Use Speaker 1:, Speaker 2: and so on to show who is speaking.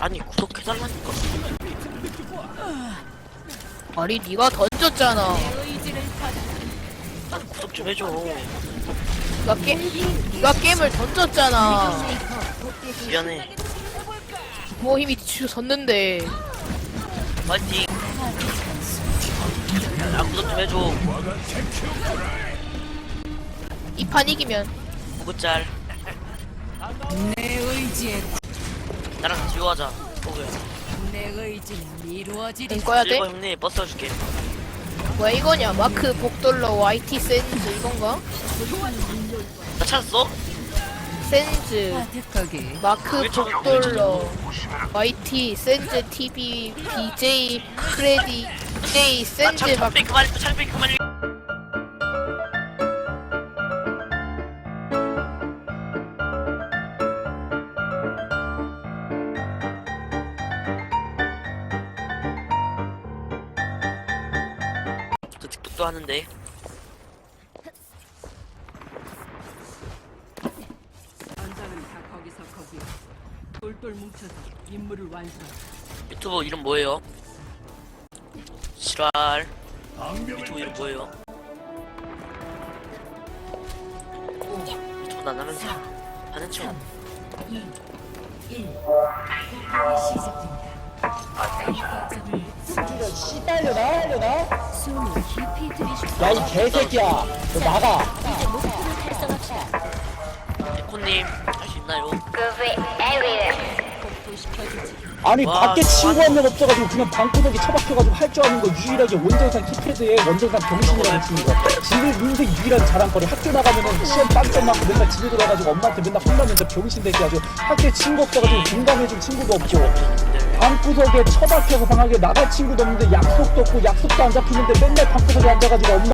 Speaker 1: 달라니까.
Speaker 2: 아니 네가 던졌잖아.
Speaker 1: 난 구독 좀 해줘.
Speaker 2: 네가 게 네가 게임을 던졌잖아.
Speaker 1: 미안해.
Speaker 2: 뭐 힘이 뒤쳐졌는데.
Speaker 1: 파이팅. 나 구독 좀 해줘.
Speaker 2: 이 판 이기면
Speaker 1: 구구짤.
Speaker 3: 내 의지에
Speaker 1: 나랑 같이.
Speaker 3: 내 의지는 이루어지리.
Speaker 2: 된 거야 돼?
Speaker 1: 형님 버스 타줄게.
Speaker 2: 뭐야 이거냐? 마크 복돌러 YT 센즈 이건가?
Speaker 1: 나 찾았어?
Speaker 2: 센즈
Speaker 3: 거기
Speaker 2: 마크 복돌러 YT 센즈 TV BJ 크레디 J
Speaker 1: 아,
Speaker 2: 센즈
Speaker 1: 참,
Speaker 2: 막
Speaker 1: 참빼 그만, 참빼 그만. 저 틱톡도 하는데
Speaker 3: 전장은 다 거기서 거기. 똘똘 뭉쳐서 임무를 완수하라.
Speaker 1: 유튜브 이름 뭐예요? 실활 유튜브 이름 뭐예요? 유튜브 안 하면 하는 척
Speaker 4: 씨발려나 하려나? 야 이 개새끼야. 너 나가.
Speaker 1: 에코님 할수 있나요?
Speaker 4: 아니
Speaker 1: 와,
Speaker 4: 밖에 친구 한 명 없어가지고 그냥 방구석에 처박혀가지고 할 줄 아는 거 유일하게 원정상 키패드에 원정상 병신이라는 친구가 지를 인생 유일한 자랑거리. 학교 나가면은 시험 빵점 맞고 맨날 집에 들어가지고 엄마한테 맨날 혼나면서 병신 아주 학교에 친구 없어가지고 공감해준 친구도 없고 방구석에 처박혀서 방학에 나갈 친구도 없는데 약속도 없고 약속도 안 잡히는데 맨날 방구석에 앉아가지고 엄마